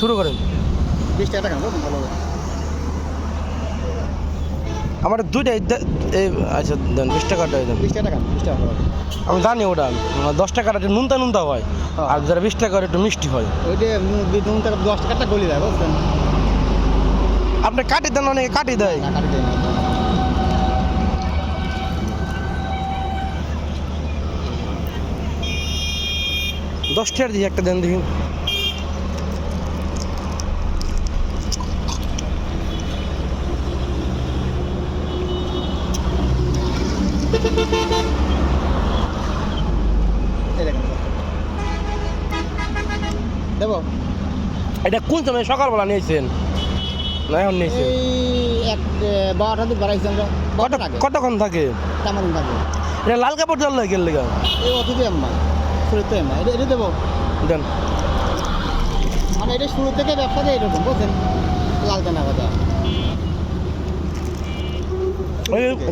শুরু করেন। বিশ টাকা খাব ভালো আমার দুইটাই আচ্ছা দেন বিশ টাকাটা দেন বিশ টাকা বিশ টাকা আমি জানি ওটা আমার দশ টাকাটা একটু নুনতা নুনতা হয় হ্যাঁ। আর যারা বিশ টাকার একটু মিষ্টি হয়। দশ টাকাটা গলি বুঝছেন? আপনি কাটি দেন অনেকে কাটি দেয়। দশ টাকার দিয়ে একটা দেন দেখি। দেবো। এটা কোন সময়? সকালবেলা নিয়েছেন? না এখন নিয়েছেন? এক বারোটা দিন বাড়াইছি আমরা। কত- কতক্ষণ থাকে? তেমন থাকে। এটা লাল কাপড় জল লাগে লেগা। এই অতিথি আম্মা শুরুতে আম্মা। এটা এটা দেবো। দেন। মানে এটা শুরু থেকে ব্যবসা দিয়ে এরকম বুঝছেন? লাল কেনা কথা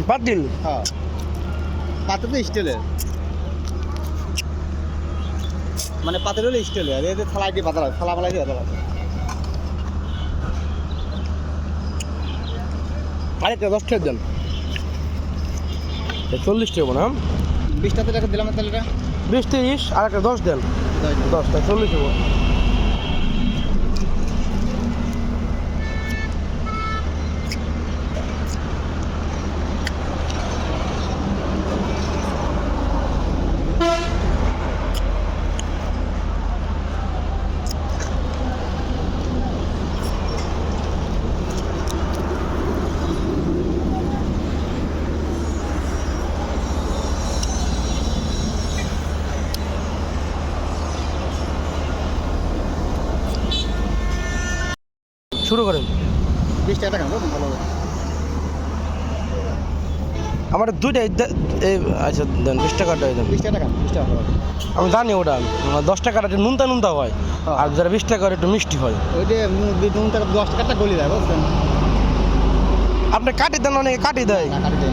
পাতিল? হ্যাঁ। পাত্র তো স্টিলের মানে পাত্র হলো স্টিলের আর এদের থালাই দিয়ে পাতা থালা ফালাই দিয়ে পাতলা আরেকটা দশ টাকা দেন চল্লিশ টাকা না বিশটা তো টাকা দিলাম তাহলে বিশ তিরিশ আর একটা দশ দেন। দশটা চল্লিশ টাকা শুরু করেন। বিশ টাকা খাব ভালো হবে। আমার দুইটাই এই আচ্ছা দেন বিশ টাকাটা দেন বিশ টাকা খান বিশ টাকা আমি জানি ওটা দশ টাকাটা একটু নুনতা নুনতা হয় হ্যাঁ। আর যারা বিশ টাকার একটু মিষ্টি হয়। ওই যে নুন টাকা দশ টাকাটা গলি বুঝছেন? আপনি কাটি দেন অনেকে কাটি দেয়। দেয়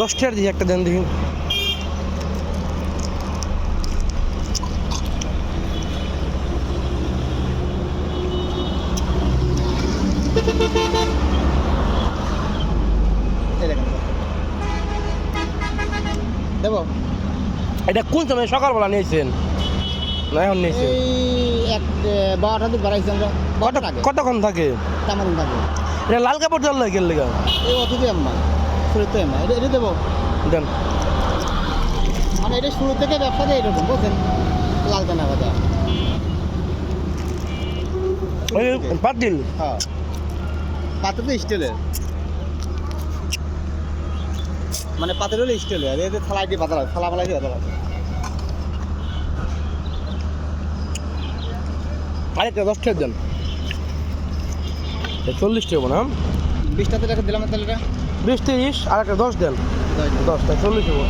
দশ টাকার দিয়ে একটা দেন দেখি। দেবো এটা কোন সময়? সকালবেলা নিয়েছেন? না এখন নিয়েছেন? এক বারোটা দিন বাড়াইছি আমরা। কতক্ষণ থাকে? তেমন থাকে। এটা লাল কাপড় জল লাগে লেগা? এই অতিথি আম্মা। শুরুতে আম্মা। এটা এটা দেবো। দেন। মানে এটা শুরু থেকে ব্যবসা দিয়ে এরকম বুঝছেন? লাল কেনা কথা পাতিল। হ্যাঁ। পাত্র তো স্টিলের মানে পাত্র হলো স্টিলের আর এদের থালাই দিয়ে পাতলা থালা ফালাই দিয়ে পাতলা আরেকটা দশ টাকা দেন চল্লিশ টাকা না বিশটা তো টাকা দিলাম তাহলে বিশ তিরিশ আর একটা দশ দেন। দশটা চল্লিশ টাকা